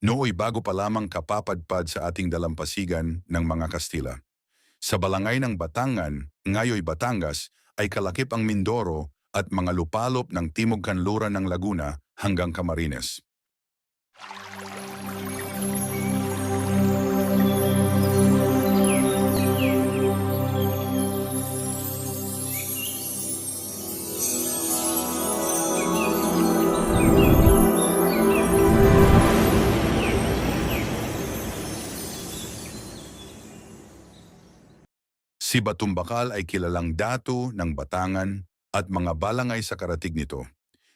Nooy bago pa lamang kapapadpad sa ating dalampasigan ng mga Kastila. Sa balangay ng Batangan, ngayoy Batangas, ay kalakip ang Mindoro at mga lupalop ng Timog Kanluran ng Laguna hanggang Camarines. Si Batumbakal ay kilalang dato ng Batangan at mga balangay sa karatig nito.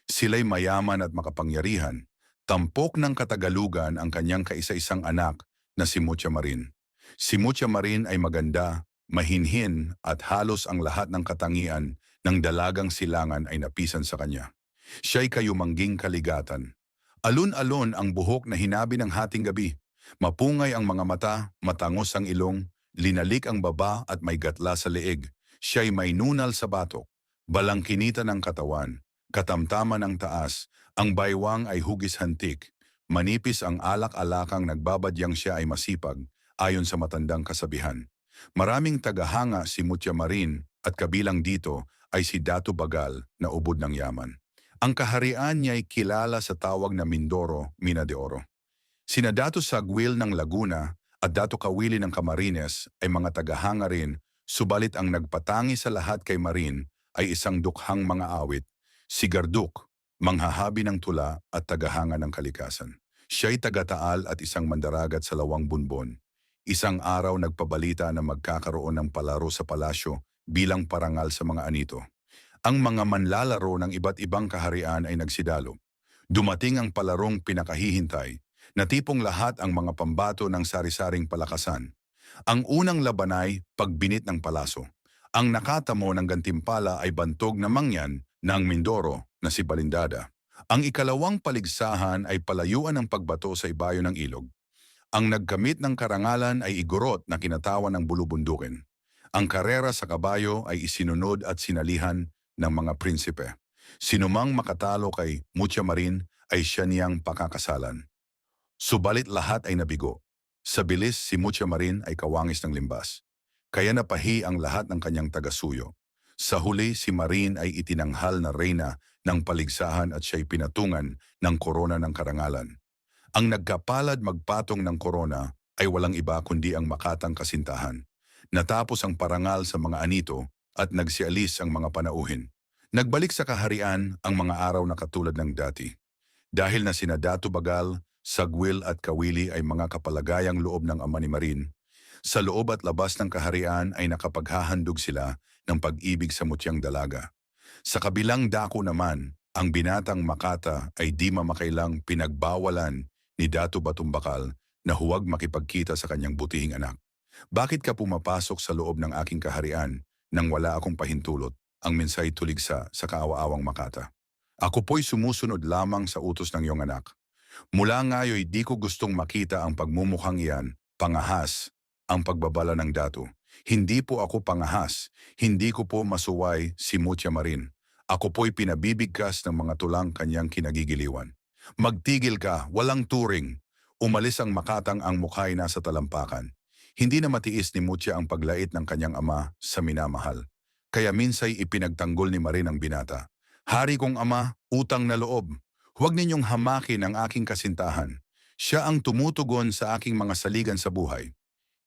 Sila'y mayaman at makapangyarihan. Tampok ng Katagalugan ang kanyang kaisa-isang anak na si Mucha Marin. Si Mucha Marin ay maganda, mahinhin at halos ang lahat ng katangian ng dalagang silangan ay napisan sa kanya. Siya'y kayumangging kaligatan. Alun-alun ang buhok na hinabi ng hating gabi. Mapungay ang mga mata, matangos ang ilong, linalik ang baba at may gatla sa leeg. Siya'y may nunal sa batok, balangkinita ng katawan, katamtaman ng taas, ang baywang ay hugis hantik, manipis ang alak-alakang nagbabadyang siya ay masipag, ayon sa matandang kasabihan. Maraming tagahanga si Mutya Marin at kabilang dito ay si Dato Bagal na ubod ng yaman. Ang kaharian niya ay kilala sa tawag na Mindoro, Mina de Oro. Sina Dato Sagwil ng Laguna at Dato Kawili ng Camarines ay mga tagahanga rin, subalit ang nagpatangi sa lahat kay Marin ay isang dukhang mga awit, si Garduk, manghahabi ng tula at tagahanga ng kalikasan. Siya'y tagataal at isang mandaragat sa lawang bunbon. Isang araw nagpabalita na magkakaroon ng palaro sa palasyo bilang parangal sa mga anito. Ang mga manlalaro ng iba't ibang kaharian ay nagsidalo. Dumating ang palarong pinakahihintay, na tipong lahat ang mga pambato ng sari-saring palakasan. Ang unang labanay, pagbinit ng palaso. Ang nakatamo ng gantimpala ay bantog na mangyan ng Mindoro na si Balindada. Ang ikalawang paligsahan ay palayuan ng pagbato sa ibayo ng ilog. Ang nagkamit ng karangalan ay igorot na kinatawan ng bulubundukin. Ang karera sa kabayo ay isinunod at sinalihan ng mga prinsipe. Sinumang makatalo kay Mucha Marin ay siya niyang pakakasalan. Subalit lahat ay nabigo. Sa bilis, si Mucha Marin ay kawangis ng limbas. Kaya napahi ang lahat ng kanyang tagasuyo. Sa huli, si Marin ay itinanghal na reyna ng paligsahan at siya'y pinatungan ng korona ng karangalan. Ang nagkapalad magpatong ng korona ay walang iba kundi ang makatang kasintahan. Natapos ang parangal sa mga anito at nagsialis ang mga panauhin. Nagbalik sa kaharian ang mga araw na katulad ng dati. Dahil na sina Dato Bagal, Sagwil at Kawili ay mga kapalagayang loob ng ama ni Marin, sa loob at labas ng kaharian ay nakapaghahandog sila ng pag-ibig sa mutyang dalaga. Sa kabilang dako naman, ang binatang Makata ay di mamakailang pinagbawalan ni Dato Batumbakal na huwag makipagkita sa kanyang butihing anak. Bakit ka pumapasok sa loob ng aking kaharian nang wala akong pahintulot? Ang mensay tuligsa sa kaawa-awang Makata. Ako po'y sumusunod lamang sa utos ng iyong anak. Mula ngayoy di ko gustong makita ang pagmumukhang iyan, pangahas, ang pagbabala ng dato. Hindi po ako pangahas, hindi ko po masuway si Mucha Marin. Ako po'y pinabibigkas ng mga tulang kanyang kinagigiliwan. Magtigil ka, walang turing. Umalis ang makatang ang mukha'y nasa talampakan. Hindi na matiis ni Mucha ang paglait ng kanyang ama sa minamahal. Kaya minsay ipinagtanggol ni Marin ang binata. Hari kong ama, utang na loob. Huwag ninyong hamakin ang aking kasintahan. Siya ang tumutugon sa aking mga saligan sa buhay.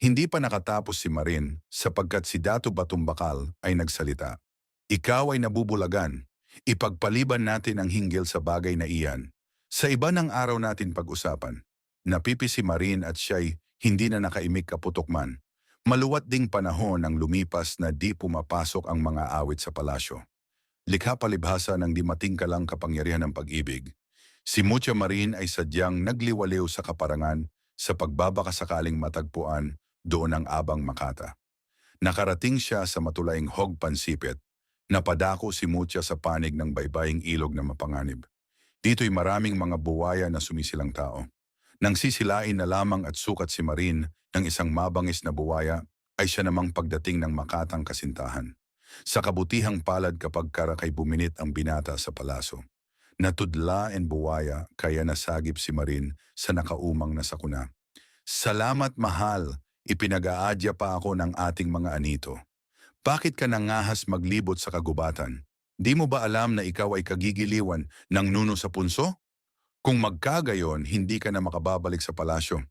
Hindi pa nakatapos si Marin sapagkat si Dato Batumbakal ay nagsalita. Ikaw ay nabubulagan. Ipagpaliban natin ang hinggil sa bagay na iyan. Sa iba ng araw natin pag-usapan. Napipi si Marin at siya'y hindi na nakaimik kaputok man. Maluwat ding panahon ang lumipas na di pumapasok ang mga awit sa palasyo. Likha palibhasa ng di matingkalang kapangyarihan ng pag-ibig. Si Mucha Marin ay sadyang nagliwaliw sa kaparangan sa pagbabakasakaling matagpuan doon ang abang Makata. Nakarating siya sa matulaing Hog Pansipit. Napadako si Mucha sa panig ng baybaying ilog na mapanganib. Dito'y maraming mga buwaya na sumisilang tao. Nang sisilain na lamang at sukat si Marin ng isang mabangis na buwaya, ay siya namang pagdating ng makatang kasintahan. Sa kabutihang palad kapag karakay buminit ang binata sa palaso. Natudla and buwaya kaya nasagip si Marin sa nakaumang na sakuna. Salamat mahal, ipinag-aadya pa ako ng ating mga anito. Bakit ka nangahas maglibot sa kagubatan? Di mo ba alam na ikaw ay kagigiliwan ng nuno sa punso? Kung magkagayon, hindi ka na makababalik sa palasyo.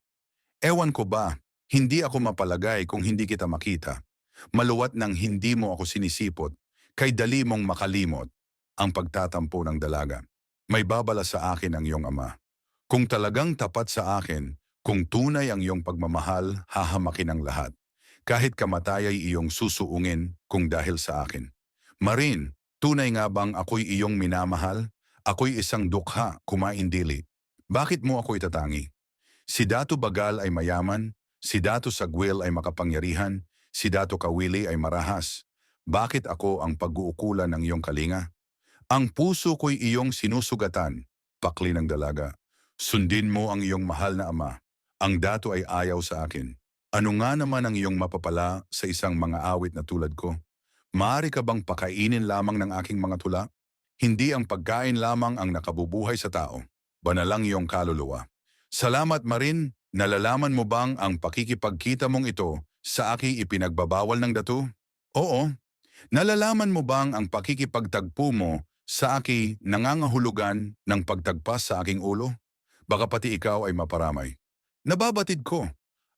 Ewan ko ba, hindi ako mapalagay kung hindi kita makita. Maluwat nang hindi mo ako sinisipot, kay dali mong makalimot ang pagtatampo ng dalaga. May babala sa akin ang iyong ama. Kung talagang tapat sa akin, kung tunay ang iyong pagmamahal, hahamakin ang lahat. Kahit kamatay ay iyong susuungin kung dahil sa akin. Marin, tunay nga bang ako'y iyong minamahal? Ako'y isang dukha, kumain dili. Bakit mo ako itatangi? Si Dato Bagal ay mayaman, si Dato Sagwil ay makapangyarihan, si Dato Kawili ay marahas. Bakit ako ang pag-uukulan ng iyong kalinga? Ang puso ko'y iyong sinusugatan, pakli ng dalaga. Sundin mo ang iyong mahal na ama. Ang dato ay ayaw sa akin. Ano nga naman ang iyong mapapala sa isang mga awit na tulad ko? Maari ka bang pakainin lamang ng aking mga tula? Hindi ang pagkain lamang ang nakabubuhay sa tao. Banalang iyong kaluluwa. Salamat Marin, nalalaman mo bang ang pakikipagkita mong ito sa aking ipinagbabawal ng dato? Oo. Nalalaman mo bang ang pakikipagtagpo mo sa aki nangangahulugan ng pagtagpas sa aking ulo? Baka pati ikaw ay maparamay. Nababatid ko.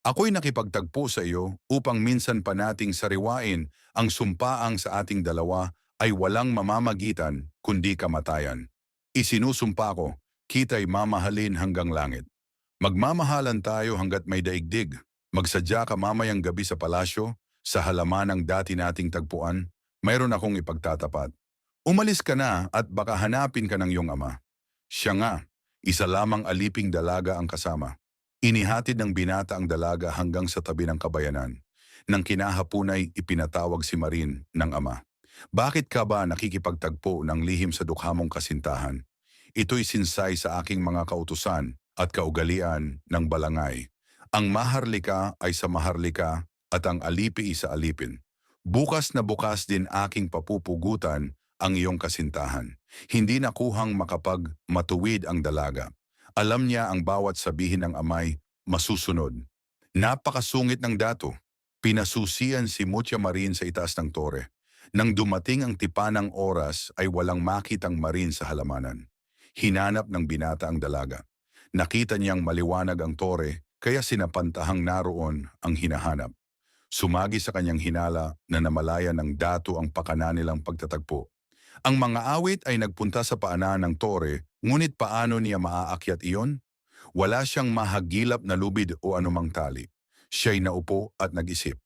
Ako'y nakipagtagpo sa iyo upang minsan pa nating sariwain ang sumpaang sa ating dalawa ay walang mamamagitan kundi kamatayan. Isinusumpa ko, kita'y mamahalin hanggang langit. Magmamahalan tayo hanggat may daigdig. Magsadya ka mamayang gabi sa palasyo, sa halaman ng dati nating tagpuan, mayroon akong ipagtatapat. Umalis ka na at baka hanapin ka ng iyong ama. Siya nga, isa lamang aliping dalaga ang kasama. Inihatid ng binata ang dalaga hanggang sa tabi ng kabayanan. Nang kinahapunay, ipinatawag si Marin ng ama. Bakit ka ba nakikipagtagpo ng lihim sa dukha mong kasintahan? Ito'y sinsay sa aking mga kautusan at kaugalian ng balangay. Ang maharlika ay sa maharlika at ang alipi sa alipin. Bukas na bukas din aking papupugutan ang iyong kasintahan. Hindi nakuhang makapag matuwid ang dalaga. Alam niya ang bawat sabihin ng amay, masusunod. Napakasungit ng dato. Pinasusian si Mutya Marin sa itaas ng tore. Nang dumating ang tipanang oras ay walang makitang marin sa halamanan. Hinanap ng binata ang dalaga. Nakita niyang maliwanag ang tore kaya sinapantahang naroon ang hinahanap. Sumagi sa kanyang hinala na namalaya ng dato ang pakana nilang pagtatagpo. Ang mga awit ay nagpunta sa paanan ng tore, ngunit paano niya maaakyat iyon? Wala siyang mahagilap na lubid o anumang tali. Siya'y naupo at nag-isip.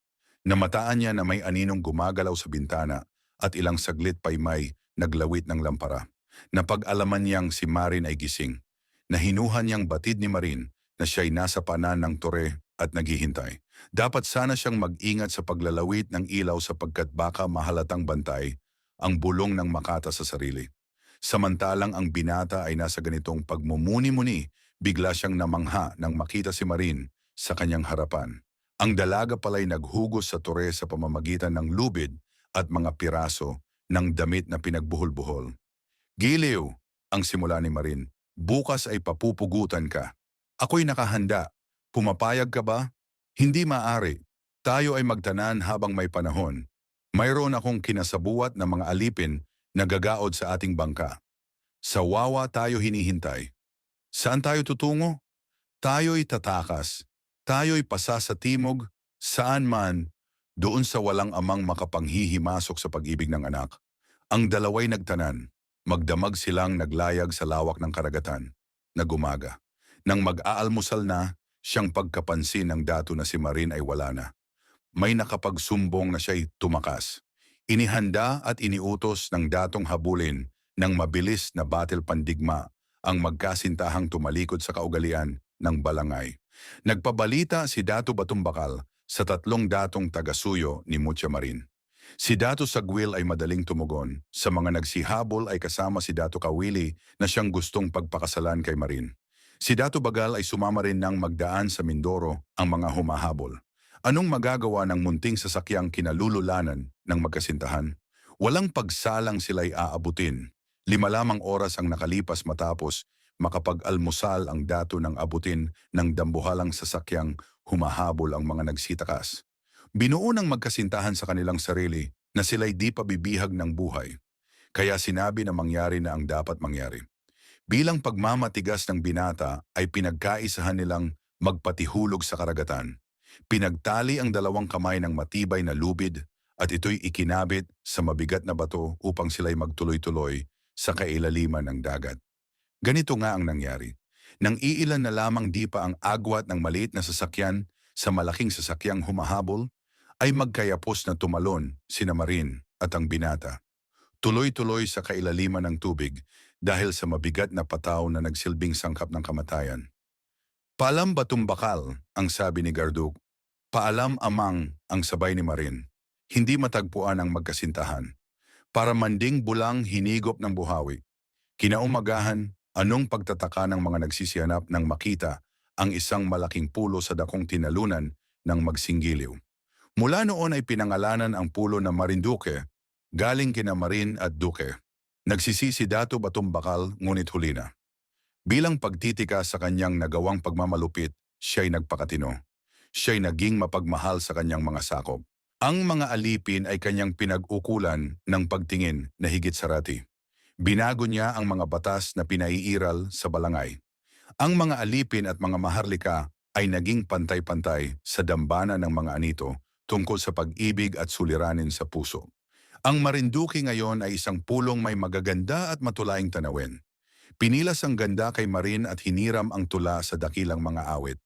Namataan niya na may aninong gumagalaw sa bintana at ilang saglit pa'y may naglawit ng lampara. Napag-alaman niyang si Marin ay gising. Nahinuhan niyang batid ni Marin na siya'y nasa panan ng tore at naghihintay. Dapat sana siyang mag-ingat sa paglalawit ng ilaw sapagkat baka mahalatang bantay ang bulong ng makata sa sarili. Samantalang ang binata ay nasa ganitong pagmumuni-muni, bigla siyang namangha nang makita si Marin sa kanyang harapan. Ang dalaga pala'y naghugos sa tore sa pamamagitan ng lubid at mga piraso ng damit na pinagbuhol-buhol. Giliw, ang simula ni Marin, bukas ay papupugutan ka. Ako'y nakahanda. Pumapayag ka ba? Hindi maari. Tayo ay magtanan habang may panahon. Mayroon akong kinasabuat na mga alipin na gagaod sa ating bangka. Sa wawa tayo hinihintay. Saan tayo tutungo? Tayo'y tatakas. Tayo'y pasa sa timog, saan man, doon sa walang amang makapanghihimasok sa pag-ibig ng anak. Ang dalaway nagtanan, magdamag silang naglayag sa lawak ng karagatan, na gumaga. Nang mag-aalmusal na, siyang pagkapansin ng dato na si Marin ay wala na. May nakapagsumbong na siya'y tumakas. Inihanda at iniutos ng datong habulin ng mabilis na battle pandigma ang magkasintahang tumalikod sa kaugalian ng balangay. Nagpabalita si Dato Batumbakal sa tatlong datong tagasuyo ni Mucha Marin. Si Dato Sagwil ay madaling tumugon. Sa mga nagsihabol ay kasama si Dato Kawili na siyang gustong pagpakasalan kay Marin. Si Dato Bagal ay sumama rin ng magdaan sa Mindoro ang mga humahabol. Anong magagawa ng munting sasakyang kinalululanan ng magkasintahan? Walang pagsalang sila'y aabutin. Lima lamang oras ang nakalipas matapos makapag-almusal ang dato ng abutin ng dambuhalang sasakyang humahabol ang mga nagsitakas. Binuo ng magkasintahan sa kanilang sarili na sila'y di pabibihag ng buhay. Kaya sinabi na mangyari na ang dapat mangyari. Bilang pagmamatigas ng binata ay pinagkaisahan nilang magpatihulog sa karagatan. Pinagtali ang dalawang kamay ng matibay na lubid at ito'y ikinabit sa mabigat na bato upang sila'y magtuloy-tuloy sa kailaliman ng dagat. Ganito nga ang nangyari. Nang iilan na lamang di pa ang agwat ng maliit na sasakyan sa malaking sasakyang humahabol, ay magkayapos na tumalon sina Marin at ang binata. Tuloy-tuloy sa kailaliman ng tubig dahil sa mabigat na pataw na nagsilbing sangkap ng kamatayan. Paalam batung bakal, ang sabi ni Garduk. Paalam amang, ang sabay ni Marin. Hindi matagpuan ang magkasintahan. Para manding bulang hinigop ng buhawi. Kinaumagahan, anong pagtataka ng mga nagsisihanap nang makita ang isang malaking pulo sa dakong tinalunan ng magsinggiliw. Mula noon ay pinangalanan ang pulo na Marinduque, galing kina Marin at Duque. Nagsisisi dato batumbakal ngunit huli na. Bilang pagtitika sa kanyang nagawang pagmamalupit, siya'y nagpakatino. Siya'y naging mapagmahal sa kanyang mga sakop. Ang mga alipin ay kanyang pinag-ukulan ng pagtingin na higit sarati. Binago niya ang mga batas na pinaiiral sa balangay. Ang mga alipin at mga maharlika ay naging pantay-pantay sa dambana ng mga anito tungkol sa pag-ibig at suliranin sa puso. Ang Marinduque ngayon ay isang pulong may magaganda at matulaing tanawin. Pinilas ang ganda kay Marin at hiniram ang tula sa dakilang mga awit.